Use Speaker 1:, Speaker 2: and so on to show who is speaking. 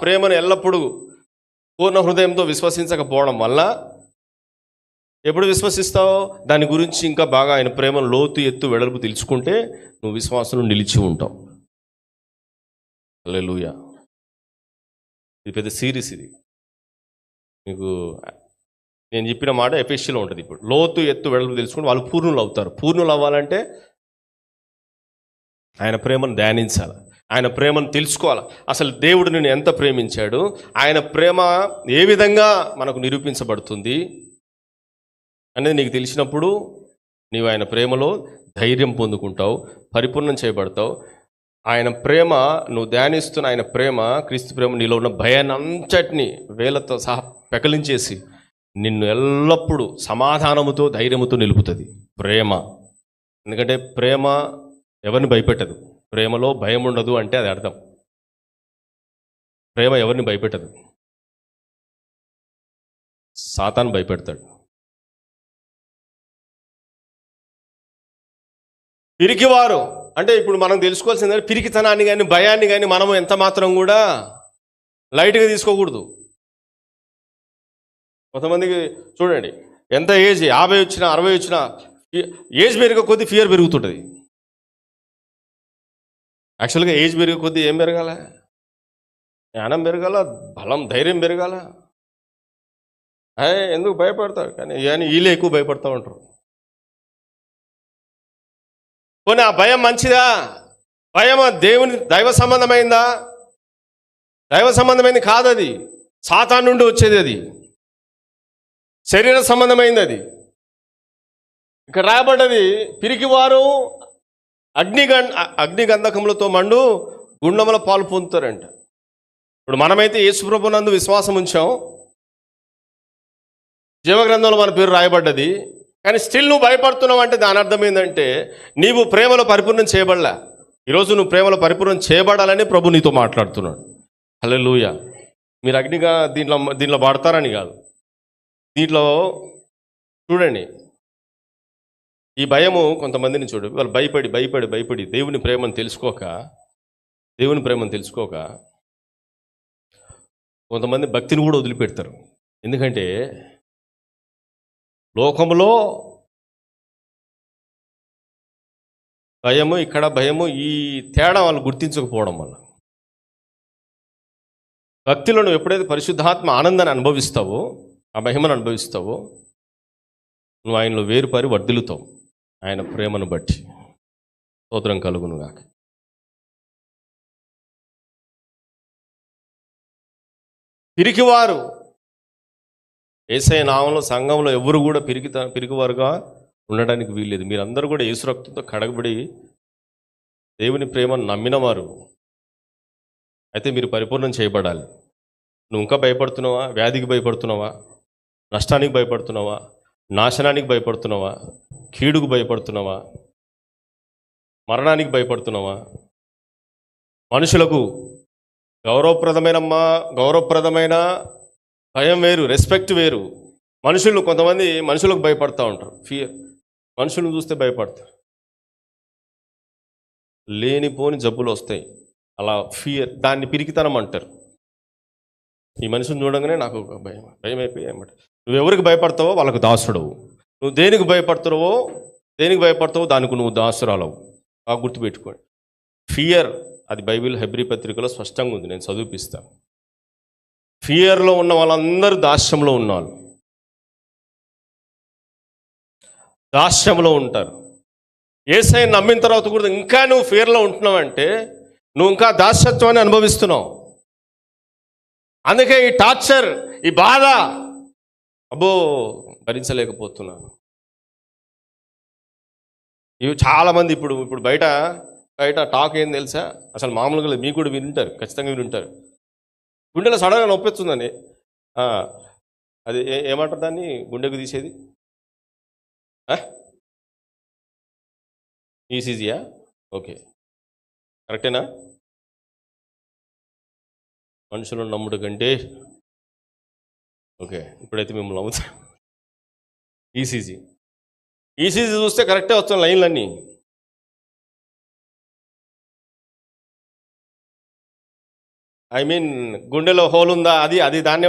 Speaker 1: ప్రేమను ఎల్లప్పుడూ పూర్ణ హృదయంతో విశ్వసించకపోవడం వల్ల ఎప్పుడు విశ్వసిస్తావో? దాని గురించి ఇంకా బాగా ఆయన ప్రేమను లోతు ఎత్తు వెడల్పు తెలుసుకుంటే నువ్వు విశ్వాసంలో నిలిచి ఉంటావు. లూయ ఇది పెద్ద సిరీస్ ఇది. మీకు నేను చెప్పిన మాట ఎఫెషియల్ ఉంటుంది ఇప్పుడు. లోతు ఎత్తు వెడల్పు తెలుసుకుంటే వాళ్ళు పూర్ణులు అవుతారు. పూర్ణులు అవ్వాలంటే ఆయన ప్రేమను ధ్యానించాలి. ఆయన ప్రేమను తెలుసుకోవాలి? అసలు దేవుడు నేను ఎంత ప్రేమించాడు? ఆయన ప్రేమ ఏ విధంగా మనకు నిరూపించబడుతుంది? అనేది నీకు తెలిసినప్పుడు నీవు ఆయన ప్రేమలో ధైర్యం పొందుకుంటావు పరిపూర్ణం చేయబడతావు. ఆయన ప్రేమ నువ్వు ధ్యానిస్తున్న ఆయన ప్రేమ క్రీస్తు ప్రేమ నీలో ఉన్న భయాన్ని అంతటిని వేలతో సహా పెకలించేసి నిన్ను ఎల్లప్పుడూ సమాధానముతో ధైర్యముతో నిలుపుతుంది ప్రేమ. ఎందుకంటే ప్రేమ ఎవరిని భయపెట్టదు. ప్రేమలో భయం ఉండదు అంటే అది అర్థం. ప్రేమ ఎవరిని భయపెట్టదు? సాతాన్ భయపెడతాడు. పిరికివారు అంటే ఇప్పుడు మనం తెలుసుకోవాల్సింది పిరికితనాన్ని కానీ భయాన్ని కానీ మనము ఎంత మాత్రం కూడా లైట్గా తీసుకోకూడదు. కొంతమందికి చూడండి ఎంత ఏజ్? యాభై వచ్చినా అరవై వచ్చినా ఏజ్ పెరిగే కొద్దీ ఫియర్ పెరుగుతుంటుంది. యాక్చువల్గా ఏజ్ పెరిగే కొద్దీ ఏం పెరగాల? జ్ఞానం పెరగాల? బలం ధైర్యం పెరగాల? అయ్యే ఎందుకు భయపడతారు కానీ కానీ వీళ్ళే ఎక్కువ భయపడతా ఉంటారు. పోనీ ఆ భయం మంచిదా? భయం దేవుని దైవ సంబంధమైందా? దైవ సంబంధమైంది కాదది. సాతా నుండి వచ్చేది అది. శరీర సంబంధమైంది అది. ఇక్కడ రాయబడ్డది పిరికివారు అగ్నిగం అగ్నిగంధకములతో మండు గుండముల పాలు పొందుతారంట. ఇప్పుడు మనమైతే యేసుప్రభునందు విశ్వాసం ఉంచాం. జీవగ్రంథంలో మన పేరు రాయబడ్డది. కానీ స్టిల్ నువ్వు భయపడుతున్నావు అంటే దాని అర్థం ఏంటంటే నీవు ప్రేమలో పరిపూర్ణం చేయబడలే. ఈరోజు నువ్వు ప్రేమలో పరిపూర్ణం చేయబడాలని ప్రభు నీతో మాట్లాడుతున్నాడు. హలో లూయ మీరు అగ్నిగా దీంట్లో దీంట్లో పడతారని కాదు. దీంట్లో చూడండి. ఈ భయము కొంతమందిని చూడు వాళ్ళు భయపడి భయపడి భయపడి దేవుని ప్రేమను తెలుసుకోక దేవుని ప్రేమను తెలుసుకోక కొంతమంది భక్తిని కూడా వదిలిపెడతారు. ఎందుకంటే లోకంలో భయము ఇక్కడ భయము ఈ తేడా వాళ్ళు గుర్తించకపోవడం వల్ల. భక్తిలో నువ్వు ఎప్పుడైతే పరిశుద్ధాత్మ ఆనందాన్ని అనుభవిస్తావో ఆ మహిమను అనుభవిస్తావో నువ్వు ఆయనలో వేరుపారి వర్ధిల్లుతావు. ఆయన ప్రేమను బట్టి. స్తోత్రం కలుగును గాక. పిరికివారు. ఏసై నామంలో సంఘంలో ఎవరు కూడా పిరికి పిరికివారుగా ఉండడానికి వీల్లేదు. మీరందరూ కూడా యేసు రక్తంతో కడగబడి దేవుని ప్రేమను నమ్మినవారు అయితే మీరు పరిపూర్ణం చేయబడాలి. నువ్వు ఇంకా భయపడుతున్నావా? వ్యాధికి భయపడుతున్నావా? నష్టానికి భయపడుతున్నావా? నాశనానికి భయపడుతున్నావా? కీడుకు భయపడుతున్నావా? మరణానికి భయపడుతున్నావా? మనుషులకు గౌరవప్రదమైన మా గౌరవప్రదమైన భయం వేరు రెస్పెక్ట్ వేరు. మనుషులు కొంతమంది మనుషులకు భయపడుతూ ఉంటారు. ఫియర్ మనుషులను చూస్తే భయపడతారు. లేనిపోని జబ్బులు వస్తాయి. అలా ఫియర్ దాన్ని పిరికితనం అంటారు. ఈ మనిషిని చూడంగానే నాకు ఒక భయం భయం అయిపోయి ఏమంట నువ్వు ఎవరికి భయపడతావో వాళ్ళకు దాసుడవు. నువ్వు దేనికి భయపడుతున్నావో దేనికి భయపడతావో దానికి నువ్వు దాసురాలవు. ఆ గుర్తుపెట్టుకోండి. ఫియర్ అది బైబిల్ హెబ్రి పత్రికలో స్పష్టంగా ఉంది నేను చదువుపిస్తాను ఫియర్లో ఉన్న వాళ్ళందరూ దాస్యంలో ఉన్నారు దాస్యంలో ఉంటారు. ఏసై నమ్మిన తర్వాత కూడా ఇంకా నువ్వు ఫియర్లో ఉంటున్నావంటే నువ్వు ఇంకా దాస్యత్వాన్ని అనుభవిస్తున్నావు. అందుకే ఈ టార్చర్ ఈ బాధ అబ్బో భరించలేకపోతున్నాను. ఇవి చాలామంది ఇప్పుడు ఇప్పుడు బయట బయట టాక్ ఏం తెలుసా? అసలు మామూలుగా మీకు కూడా వింటారు. ఖచ్చితంగా వింటారు. గుండెలో సడన్గా నొప్పిస్తుందని అది ఏ- ఏమంటారు దాన్ని? గుండెకు తీసేది? ఈసీజీయా ఓకే. కరెక్టేనా? మనుషులను నమ్ముడు కంటే ఓకే ఇప్పుడైతే మిమ్మల్ని నమ్ముతాం. ఈసీజీ ఈసీజీ చూస్తే కరెక్టే వస్తాం లైన్లన్నీ. ఐ మీన్ గుండెలో హోల్ ఉందా? అది అది దాన్ని